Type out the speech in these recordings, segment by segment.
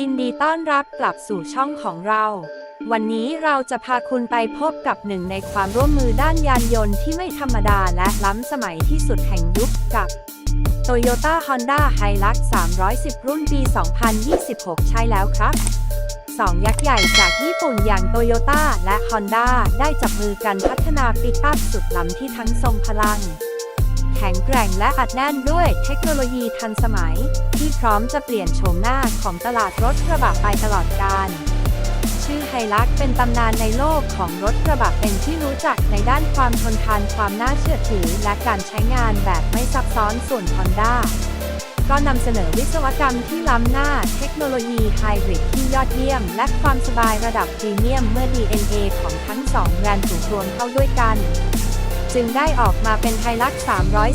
ยินดีต้อนรับกลับสู่ช่องของเรา วันนี้เราจะพาคุณไปพบกับหนึ่งในความร่วมมือด้านยานยนต์ที่ไม่ธรรมดาและล้ำสมัยที่สุดแห่งยุคกับ Toyota Honda Hilux 310 รุ่นปี 2026 ใช่แล้วครับสองยักษ์ใหญ่จากญี่ปุ่นอย่างโตโยต้าและ Honda ได้จับมือกันพัฒนาปิกอัพสุดล้ำที่ทั้งทรงพลัง แข็งแกร่งและอัดแน่นด้วยเทคโนโลยีทันสมัย ที่พร้อมจะเปลี่ยนโฉมหน้าของตลาดรถกระบะไปตลอดกาลชื่อไฮลักเป็นตำนานในโลกของรถกระบะเป็นที่รู้จักในด้านความทนทานความน่าเชื่อถือ และการใช้งานแบบไม่ซับซ้อนส่วน Honda ก็นำเสนอวิศวกรรมที่ล้ำหน้าเทคโนโลยีไฮบริดที่ยอดเยี่ยม และความสบายระดับพรีเมียมเมื่อ DNA ของทั้งสองแบรนด์ถูกรวมเข้าด้วยกัน จึงได้ออกมาเป็นไฮลัก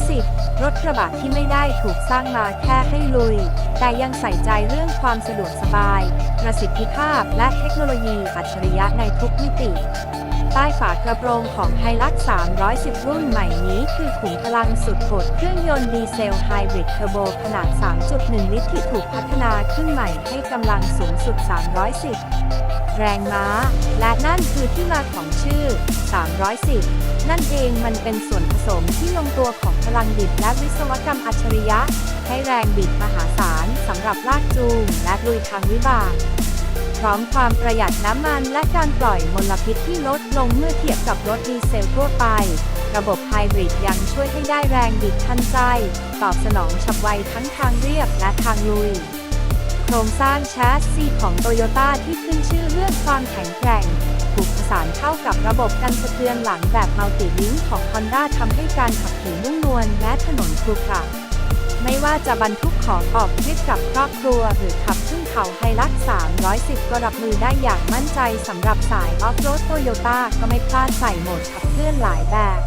310 รถกระบะที่ไม่ได้ถูกสร้างมาแค่ให้ลุย แต่ยังใส่ใจเรื่องความสะดวกสบาย ประสิทธิภาพและเทคโนโลยีอัจฉริยะในทุกมิติ ใต้ฝากระโปรงของไฮลัก 310 รุ่นใหม่นี้คือขุมพลังสุดโหดเครื่องยนต์ดีเซลไฮบริดเทอร์โบขนาด 3.1 ลิตรที่ถูกพัฒนาขึ้นใหม่ให้กำลังสูงสุด 310 แรงม้า และนั่นคือที่มาของชื่อ 310 นั่นเองมันเป็นส่วนผสมที่ลงตัวของพลังดิบและวิศวกรรมอัจฉริยะ ให้แรงบิดมหาศาลสำหรับลากจูงและลุยทางวิบาก ร้อมความประหยัดน้ำมันและการปล่อยมลพิษที่ลดลงเมื่อเทียบกับรถดีเซลทั่วไป ระบบไฮบริดยังช่วยให้ได้แรงบิดทันใจ ตอบสนองฉับไวทั้งทางเรียบและทางลุย โครงสร้างแชสซีของโตโยต้าที่ขึ้นชื่อเรื่องความแข็งแกร่งถูกผสานเข้ากับระบบกันสะเทือนหลังแบบมัลติลิงของ Honda ทำให้การขับขี่นุ่มนวลและถนนครุขระไม่ว่าจะบรรทุกของออกทริปกับครอบครัวหรือขับ ขึ้นเขาไฮลัก310 ก็รับมือได้อย่างมั่นใจสำหรับสายออฟโรดโตโยต้าก็ไม่พลาดใส่โหมดขับเคลื่อนหลายแบบ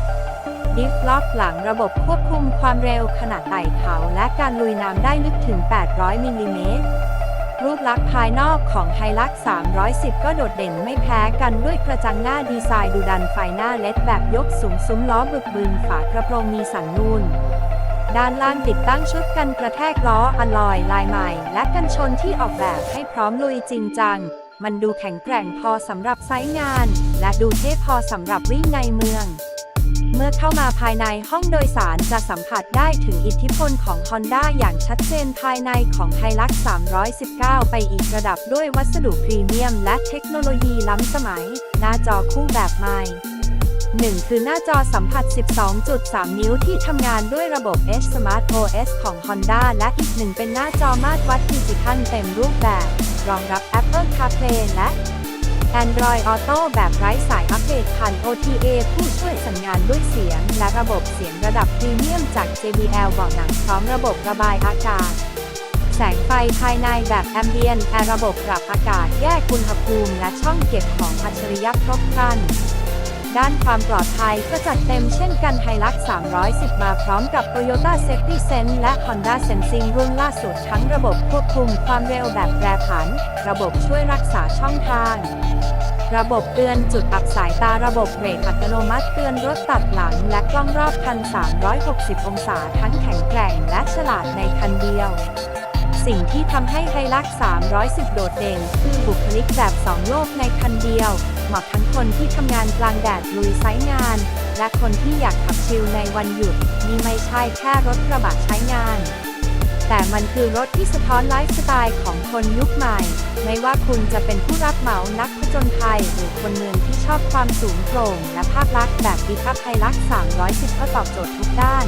ดิฟล็อกหลังระบบควบคุมความเร็วขนาดไต่เขาและการลุยน้ำได้ลึกถึง 800 มิลลิเมตร รูปลักษณ์ภายนอกของไฮลัก310 ก็โดดเด่นไม่แพ้กันด้วยกระจังหน้าดีไซน์ดูดันไฟหน้าเล็ดแบบยกสูงซุ้มล้อบึกบึนฝากระโปรงมีสันนูน ด้านล่างติดตั้งชุดกันกระแทกล้ออลลอยลายใหม่ และกันชนที่ออกแบบให้พร้อมลุยจริงจัง มันดูแข็งแกร่งพอสำหรับไซต์งาน และดูเท่พอสำหรับวิ่งในเมือง เมื่อเข้ามาภายในห้องโดยสารจะสัมผัสได้ถึงอิทธิพลของ Honda อย่างชัดเจนภายในของ Hilux 319 ไปอีกระดับด้วยวัสดุพรีเมียม และเทคโนโลยีล้ำสมัย หน้าจอคู่แบบใหม่ 1 คือหน้าจอสัมผัส 12.3 นิ้วที่ทำงานด้วยระบบ H Smart OS ของ Honda และอีกหนึ่งเป็นหน้าจอมาตรวัดดิจิทัลเต็มรูปแบบ รองรับ Apple CarPlay และ Android Auto แบบไร้สายอัปเดตผ่าน OTA ผู้ช่วยสัญญาณด้วยเสียง และระบบเสียงระดับพรีเมียมจาก JBL เบาะหนังพร้อมระบบระบายอากาศ แสงไฟภายในแบบ Ambient แอร์ระบบปรับอากาศแยกอุณหภูมิ และช่องเก็บของอัจฉริยะครบครัน ด้านความปลอดภัยก็จัดเต็มเช่นกันไฮลัก310 มาพร้อมกับ Toyota Safety Sense และ Honda Sensing รุ่นล่าสุดทั้งระบบควบคุมความเร็วแบบแปรผัน ระบบช่วยรักษาช่องทาง ระบบเตือนจุดอับสายตาระบบเบรกอัตโนมัติเตือนรถตัดหลัง และกล้องรอบคัน 360 องศาทั้งแข็งแกร่งและฉลาดในคันเดียว สิ่งที่ทำให้ไฮลัก310 โดดเด่น คือบุคลิกแบบ2โลกในคันเดียว เหมาะทั้งคนที่ทำงานกลางแดดลุยไซต์งาน และคนที่อยากขับชิลในวันหยุด นี่ไม่ใช่แค่รถกระบะใช้งานแต่มันคือรถที่สะท้อนไลฟ์สไตล์ของคนยุคใหม่ ไม่ว่าคุณจะเป็นผู้รับเหมานักผจญภัยหรือคนเมืองที่ชอบความสูงโปร่ง และภาพลักษณ์แบบดิคับไฮลัก310ก็ตอบโจทย์ทุกด้าน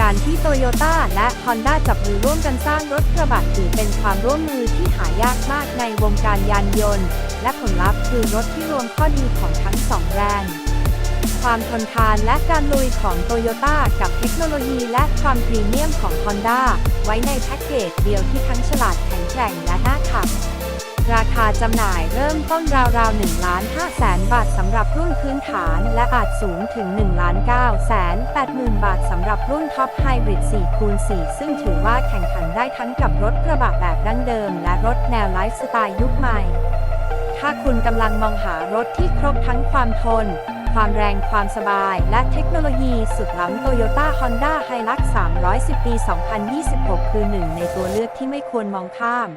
การที่โตโยต้าและ Honda จับมือร่วมกันสร้างรถกระบะถือเป็นความร่วมมือที่หายากมากในวงการยานยนต์ และผลลัพธ์คือรถที่รวมข้อดีของทั้งสองแบรนด์ความทนทานและการลุยของโตโยต้ากับเทคโนโลยีและความพรีเมียมของ Honda ไว้ในแพ็กเกจเดียวที่ทั้งฉลาดแข็งแกร่งและน่าขับ ราคาจำหน่ายเริ่มต้นราวๆ1ล้าน5แสนบาทสำหรับรุ่นพื้นฐาน และอาจสูงถึง1ล้าน9แสน8หมื่นบาทสำหรับรุ่นท็อปไฮบริด4คูณ4ซึ่งถือว่าแข่งขันได้ทั้งกับรถกระบะแบบดั้งเดิม และรถแนวไลฟ์สไตล์ยุคใหม่ ถ้าคุณกำลังมองหารถที่ครบทั้งความทน ความแรงความสบาย และเทคโนโลยีสุดล้ำ Toyota Honda Hilux 310 ปี 2026 คือหนึ่งในตัวเลือกที่ไม่ควรมองข้าม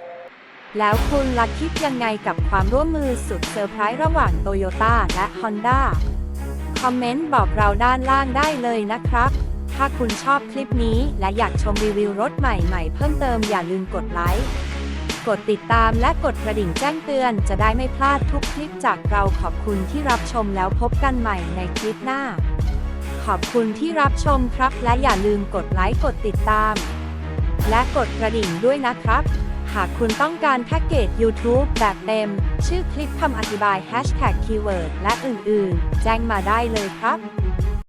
แล้วคุณล่ะคิดยังไงกับความร่วมมือสุดเซอร์ไพรส์ระหว่างโตโยต้าและ Honda คอมเมนต์บอกเราด้านล่างได้เลยนะครับ ถ้าคุณชอบคลิปนี้และอยากชมรีวิวรถใหม่ๆ เพิ่มเติมอย่าลืมกดไลค์ กดติดตามและกดกระดิ่งแจ้งเตือนจะได้ไม่พลาดทุกคลิปจากเราขอบคุณที่รับชมแล้วพบกันใหม่ในคลิปหน้า ขอบคุณที่รับชมครับ และอย่าลืมกดไลค์กดติดตาม และกดกระดิ่งด้วยนะครับ หากคุณต้องการแพ็กเกจ YouTube แบบเต็ม ชื่อคลิปคำอธิบาย Hashtag Keyword และอื่น ๆ แจ้งมาได้เลยครับ